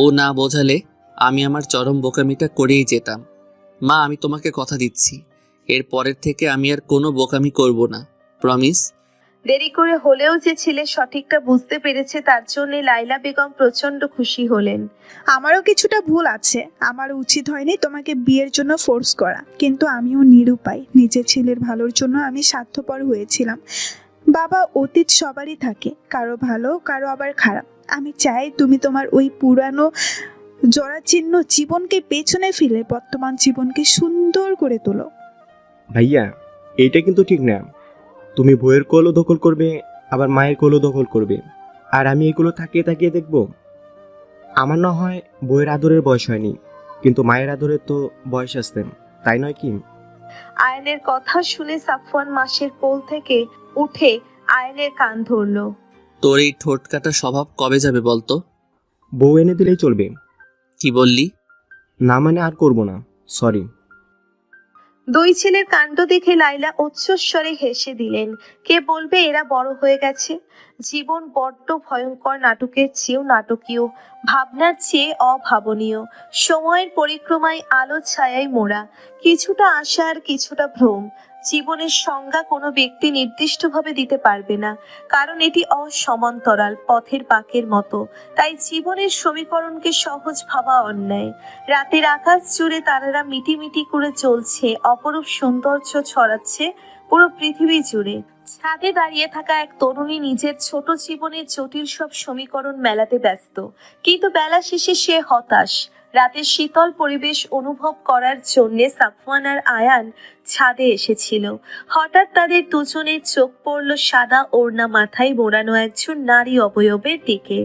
ও না বোঝালে আমি আমার চরম বোকামিটা করেই যেতাম। মা আমি তোমাকে কথা দিচ্ছি। এর পরের থেকে আমি আর কোনো বোকামি করব না। প্রমিস দেরি করে হলেও যে ছেলে সঠিকটা বুঝতে পেরেছে তার জন্য লাইলা বেগম প্রচণ্ড খুশি হলেন। আমারও কিছুটা ভুল আছে। আমার উচিত হয়নি তোমাকে বিয়ের জন্য ফোর্স করা। কিন্তু আমিও নিরুপায়। নিজের ছেলের ভালোর জন্য আমি স্বার্থপর হয়েছিলাম। বাবা অতীত সবারই থাকে। কারও ভালো কারও আবার খারাপ। আমি চাই তুমি তোমার ওই পুরানো জরাচিহ্ন জীবনকে পেছনে ফেলে বর্তমান জীবনকে সুন্দর করে তোলো। ভাইয়া এইটা কিন্তু ঠিক না। তুমি বইয়ের কোলও দখল করবে আবার মায়ের কোলও দখল করবে। আর আমি এগুলো তাকিয়ে তাকিয়ে দেখব। আমার না হয় বইয়ের আদরের বয়স হয়নি কিন্তু মায়ের আদরের তো বয়স আসতে তাই নয় কি? আয়নের কথা শুনে সাফওয়ান মাসের কোল থেকে উঠে আয়নের কান ধরলো। তোর এই ঠোঁট কাটা স্বভাব কবে যাবে বলতো? বউ এনে দিলেই চলবে। কি বললি? না মানে আর করব না সরি দুই ছেলের কাণ্ড দেখে লাইলা উচ্চস্বরে হেসে দিলেন। কে বলবে এরা বড় হয়ে গেছে? জীবন বড্ড ভয়ঙ্কর নাটকের চেয়েও নাটকীয়। ভাবনার চেয়ে অভাবনীয়। সময়ের পরিক্রমায় আলো ছায়ায় মোড়া। কিছুটা আশা আর কিছুটা ভ্রম। জীবনের সংজ্ঞা কোনো ব্যক্তি নির্দিষ্টভাবে দিতে পারবে না। কারণ এটি অসমান্তরাল, পথের পাকের মতো। তাই জীবনের সমীকরণকে সহজ ভাবা অন্যায়। রাতের আকাশ জুড়ে তারারা মিটিমিটি করে চলছে, অপরূপ সৌন্দর্য ছড়াচ্ছে পুরো পৃথিবী জুড়ে। ছাদে দাঁড়িয়ে থাকা এক তরুণী নিজের ছোট জীবনের জটিল সব সমীকরণ মেলাতে ব্যস্ত। কিন্তু বেলা শেষে সে হতাশ। রাতের শীতল পরিবেশ অনুভব করার জন্য সাফওয়ান আর আয়ান ছাদে এসেছিল। হঠাৎ তাদের দুজনের চোখ পড়ল সাদা ওড়না মাথায় মোড়ানো একজন নারী অবয়বের দিকে।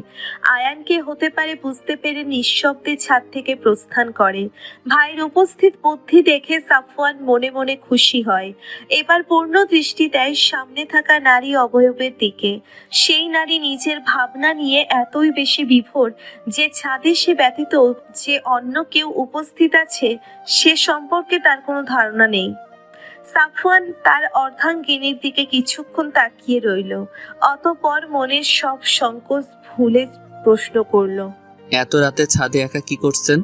আয়ানকে হতে পারে বুঝতে পেরে নিঃশব্দে ছাদ থেকে প্রস্থান করে। ভাইয়ের উপস্থিত বুদ্ধি দেখে সাফওয়ান মনে মনে খুশি হয়। এবার পূর্ণ দৃষ্টি দেয় সামনে থাকা নারী অবয়বের দিকে। সেই নারী নিজের ভাবনা নিয়ে এতই বেশি বিভোর যে ছাদে সে ব্যতীত যে অন্য কেউ উপস্থিত আছে, সে সম্পর্কে তার কোনো ধারণা নেই। সাফওয়ান তার অর্ধাঙ্গিনীর দিকে কিছুক্ষণ তাকিয়ে রইল। অতপর মনের সব সংকোচ ভুলে প্রশ্ন করল এত রাতে ছাদে একা কি করছেন?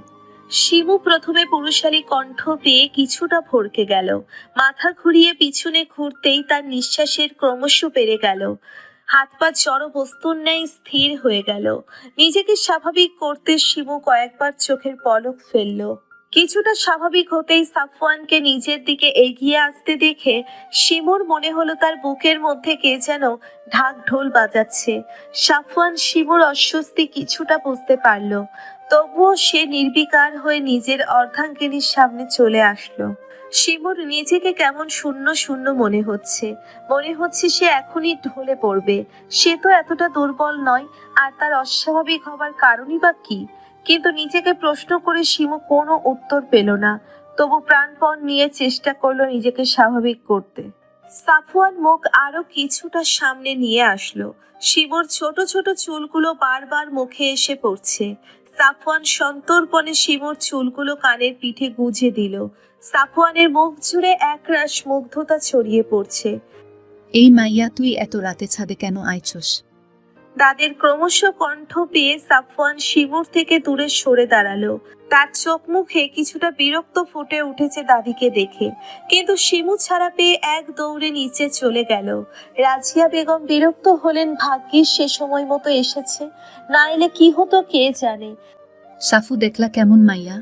শিমু প্রথমে পুরুষালী কণ্ঠ পেয়ে কিছুটা ভরকে গেল। মাথা ঘুরিয়ে পিছনে ঘুরতেই তার নিঃশ্বাসের ক্রমশ বেড়ে গেল। হাত পা জড় বস্তুর ন্যায় স্থির হয়ে গেল। নিজেকে স্বাভাবিক করতে শিমু কয়েকবার চোখের পলক ফেলল। কিছুটা স্বাভাবিক হতেই সাফওয়ানকে নিজের দিকে এগিয়ে আসতে দেখে শিমুর মনে হলো তার বুকের মধ্যে কে যেন ঢাক ঢোল বাজাচ্ছে। সাফওয়ান শিমুর অস্বস্তি কিছুটা বুঝতে পারল। তবুও সে নির্বিকার হয়ে নিজের অর্ধাঙ্গিনীর সামনে চলে আসলো। শিমুর নিজেকে কেমন শূন্য শূন্য মনে হচ্ছে। মনে হচ্ছে সে এখনই ঢলে পড়বে। সে তো এতটা দুর্বল নয়, আর তার অস্বাভাবিক হবার কারণই বা কি? কিন্তু নিজেকে প্রশ্ন করে শিমু কোনো উত্তর পেল না। তবু প্রাণপণ নিয়ে চেষ্টা করল নিজেকে স্বাভাবিক করতে। সাফওয়ান মুখ আরও কিছুটা সামনে নিয়ে আসলো। শিমুর ছোট ছোট চুলগুলো বারবার মুখে এসে পড়ছে। সাফওয়ান সন্তর্পণে শিমুর চুলগুলো কানের পিঠে গুঁজে দিল। সাফওয়ানের মুখ জুড়ে একরাশ মুগ্ধতা ছড়িয়ে পড়ছে। এই মাইয়া, তুই এত রাতে ছাদে কেন আইছস? তাদের ক্রমশ কণ্ঠ পেয়ে সাফওয়ান শিমুর থেকে দূরে সরে দাঁড়াল। তার চোখ মুখে কিছুটা বিরক্ত ফুটে উঠেছে দাদিকে দেখে। কিন্তু শিমু ছাড়া পেয়ে এক দৌড়ে নিচে চলে গেল। রাজিয়া বেগম বিরক্ত হলেন ভাগ্যিস সে সময় মতো এসেছে। না এলে কি হতো কে জানে? সাফু দেখলা কেমন মাইয়া?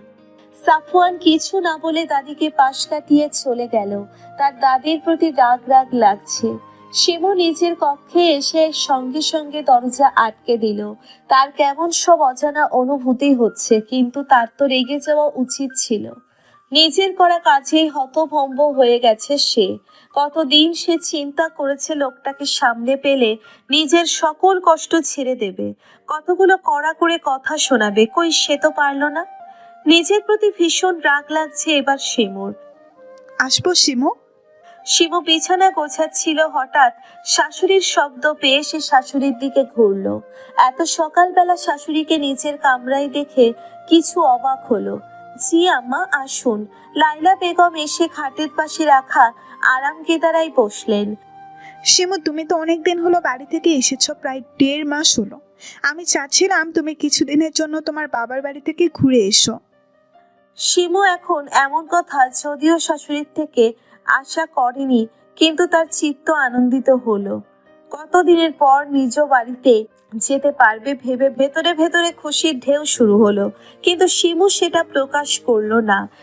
সাফওয়ান কিছু না বলে দাদিকে পাশ কাটিয়ে চলে গেল। তার দাদির প্রতি রাগ রাগ লাগছে। শিমু নিজের কক্ষে এসে সঙ্গে সঙ্গে দরজা আটকে দিল। তার কেমন সব অজানা অনুভূতি হচ্ছে, কিন্তু তার তো রেগে যাওয়া উচিত ছিল। নিজের করা কাজেই হতভম্ব হয়ে গেছে সে। কতদিন সে চিন্তা করেছে লোকটাকে সামনে পেলে নিজের সকল কষ্ট ছেড়ে দেবে। কতগুলো কড়া করে কথা শোনাবে, কই সে তো পারল না। নিজের প্রতি ভীষণ রাগ লাগছে এবার শিমুর। আসব শিমু? শিমু বিছানা গোছাচ্ছিল হঠাৎ। শাশুড়ির শব্দ পেয়ে সে শাশুড়ির দিকে ঘুরলো। এত সকালবেলা শাশুড়িকে নিচের কামরায় দেখে কিছু অবাক হলো। জি আম্মা আসুন। লাইলা বেগম এসে খাটের পাশে রাখা আরাম কেদারায় বসলেন। শিমু তুমি তো অনেকদিন হলো বাড়ি থেকে এসেছ প্রায় দেড় মাস হলো। আমি চাচ্ছিলাম তুমি কিছুদিনের জন্য তোমার বাবার বাড়ি থেকে ঘুরে এসো। শিমু এখন এমন কথা যদিও শাশুড়ির থেকে আশা করেনি, কিন্তু তার চিত্ত আনন্দিত হলো। কতদিনের পর নিজ বাড়িতে যেতে পারবে ভেবে ভেতরে ভেতরে খুশির ঢেউ শুরু হলো, কিন্তু শিমু সেটা প্রকাশ করল না।